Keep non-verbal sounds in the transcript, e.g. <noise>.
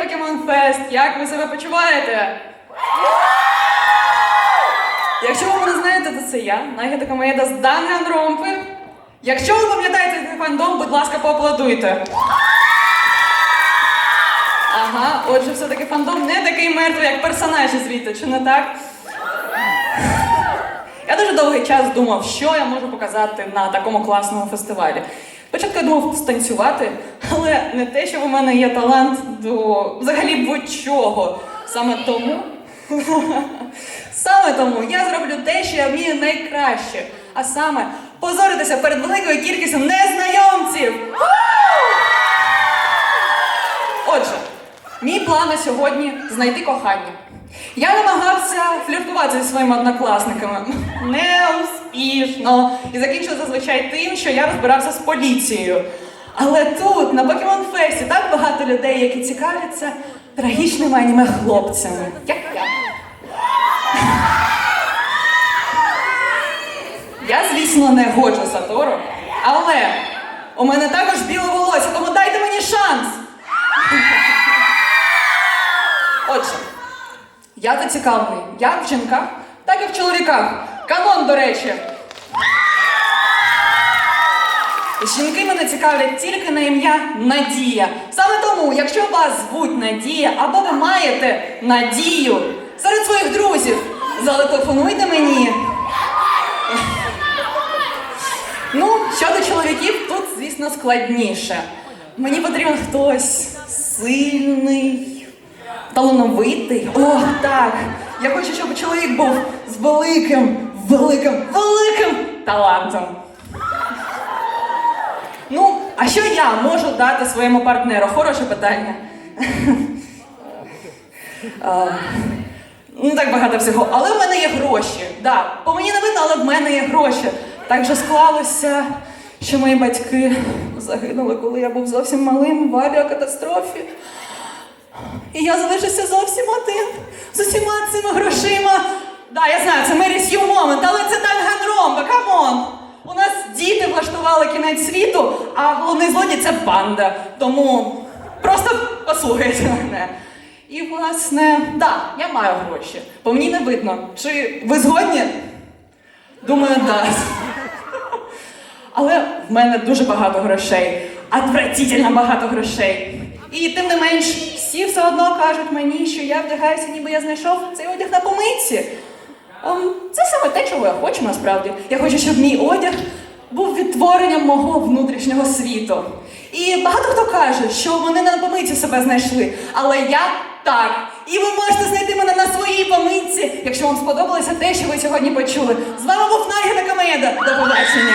Pokemon Fest. Як ви себе почуваєте? Якщо ви мене знаєте, то це я, Нагіда Камаєда з Данганромпи. Якщо ви пам'ятаєте цей фандом, будь ласка, поаплодуйте. Ага, отже, все-таки фандом не такий мертвий, як персонажі звідти, чи не так? Я дуже довгий час думав, що я можу показати на такому класному фестивалі. Спочатку я думав станцювати, але не те, що в мене є талант до взагалі будь-чого. Саме тому. <laughs> Саме тому я зроблю те, що я вмію найкраще, а саме позоритися перед великою кількістю незнайомців. Отже, мій план на сьогодні знайти кохання. Я намагався фліртувати зі своїми однокласниками. <laughs> Неуспішно. І закінчив зазвичай тим, що я розбирався з поліцією. Але тут, на Покемон Фесті, так багато людей, які цікавляться трагічними аніме-хлопцями. Як я. Я, звісно, не годжу Сатору, але у мене також біле волосся, тому дайте мені шанс. Отже, я зацікавлений як в жінках, так і в чоловіках. Канон, до речі. Жінки мене цікавлять тільки на ім'я Надія. Саме тому, якщо вас звуть Надія або ви маєте надію серед своїх друзів, зателефонуйте мені. Ну, щодо чоловіків, тут, звісно, складніше. Мені потрібен хтось сильний, талановитий. О, так. Я хочу, щоб чоловік був з великим, великим, великим талантом. А що я можу дати своєму партнеру? Хороше питання. Не так багато всього, але в мене є гроші. Да, по мені не видно, але в мене є гроші. Так же склалося, що мої батьки загинули, коли я був зовсім малим в авіакатастрофі. І я залишився зовсім один з усіма цими грошима. Да, я знаю, це Мері момент, але це Данганромба, камон! У нас діти влаштували кінець світу, а головний злодій це банда. Тому просто послухайте мене. І, власне, да, я маю гроші. По мені не видно. Чи ви згодні? Думаю, да. Але в мене дуже багато грошей. Отвратительно багато грошей. І тим не менш, всі все одно кажуть мені, що я вдягаюся, ніби я знайшов цей одяг на помийці. Ем, Це саме те, чого я хочу насправді. Я хочу, щоб мій одяг був відтворенням мого внутрішнього світу. І багато хто каже, що вони на помийці себе знайшли, але я так. І ви можете знайти мене на своїй помийці, якщо вам сподобалося те, що ви сьогодні почули. З вами був Нагіда Камеда. До побачення.